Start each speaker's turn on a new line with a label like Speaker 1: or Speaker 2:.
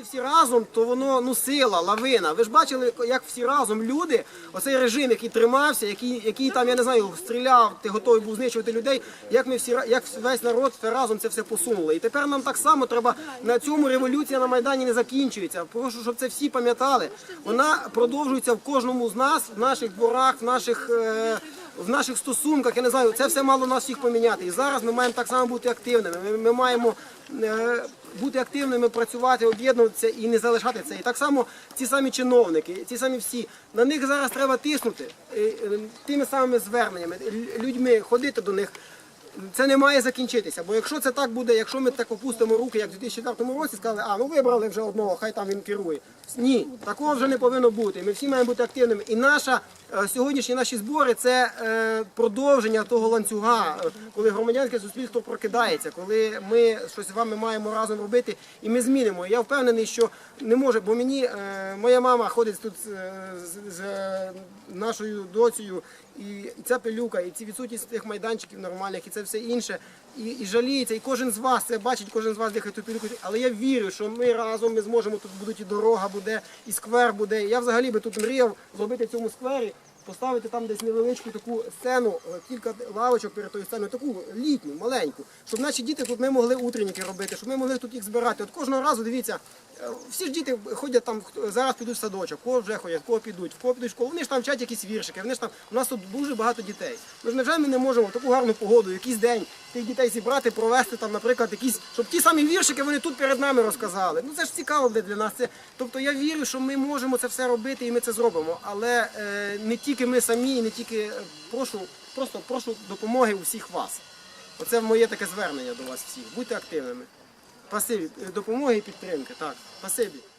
Speaker 1: коли всі разом, то воно ну сила, лавина. Ви ж бачили, як всі разом люди, оцей режим, який тримався, який, який там, я не знаю, стріляв, ти готовий був знищувати людей. Як ми всі як весь народ разом це все посунули. І тепер нам так само треба на цьому революція на майдані не закінчується. Прошу, щоб це всі пам'ятали. Вона продовжується в кожному з нас, в наших дворах, в наших. е, в наших стосунках, я не знаю, це все мало нас всіх поміняти. І зараз ми маємо так само бути активними. Ми, ми маємо е, бути активними, працювати, об'єднуватися і не залишати це. І так само ці самі чиновники, ці самі всі, на них зараз треба тиснути е, е, тими самими зверненнями, лю- людьми, ходити до них. Це не має закінчитися, бо якщо це так буде, якщо ми так опустимо руки, як в 2004 році, сказали, а ну вибрали вже одного, хай там він керує. Ні, такого вже не повинно бути. Ми всі маємо бути активними. І наша е, сьогоднішні наші збори це е, продовження того ланцюга, коли громадянське суспільство прокидається, коли ми щось з вами маємо разом робити, і ми змінимо. Я впевнений, що не може, бо мені е, моя мама ходить тут е, з, з нашою доцею, і, ця пилюка, і ці відсутність тих майданчиків нормальних, і це все інше. І, і жаліється, і кожен з вас це бачить, кожен з вас дихає ту пилюку. Але я вірю, що ми разом ми зможемо тут будуть і дорога буде, і сквер буде. Я взагалі би тут мріяв зробити в цьому сквері. Поставити там десь невеличку таку сцену, е, кілька лавочок перед тою сценою, таку літню, маленьку, щоб наші діти тут ми могли утренніки робити, щоб ми могли тут їх збирати. От кожного разу дивіться, е, всі ж діти ходять там, зараз підуть в садочок, кого вже ходять, кого підуть, в кого підуть в школу. Вони ж там вчать якісь віршики, вони ж там, у нас тут дуже багато дітей. Ми ж невже ми не можемо в таку гарну погоду, якийсь день тих дітей зібрати, провести там, наприклад, якісь, щоб ті самі віршики вони тут перед нами розказали. Ну це ж цікаво буде для нас. Це, тобто я вірю, що ми можемо це все робити і ми це зробимо. Але е, не тільки ми самі, і не тільки е, прошу, просто прошу допомоги у всіх вас. Оце моє таке звернення до вас всіх. Будьте активними. Спасибі, допомоги і підтримки. Так, спасибі.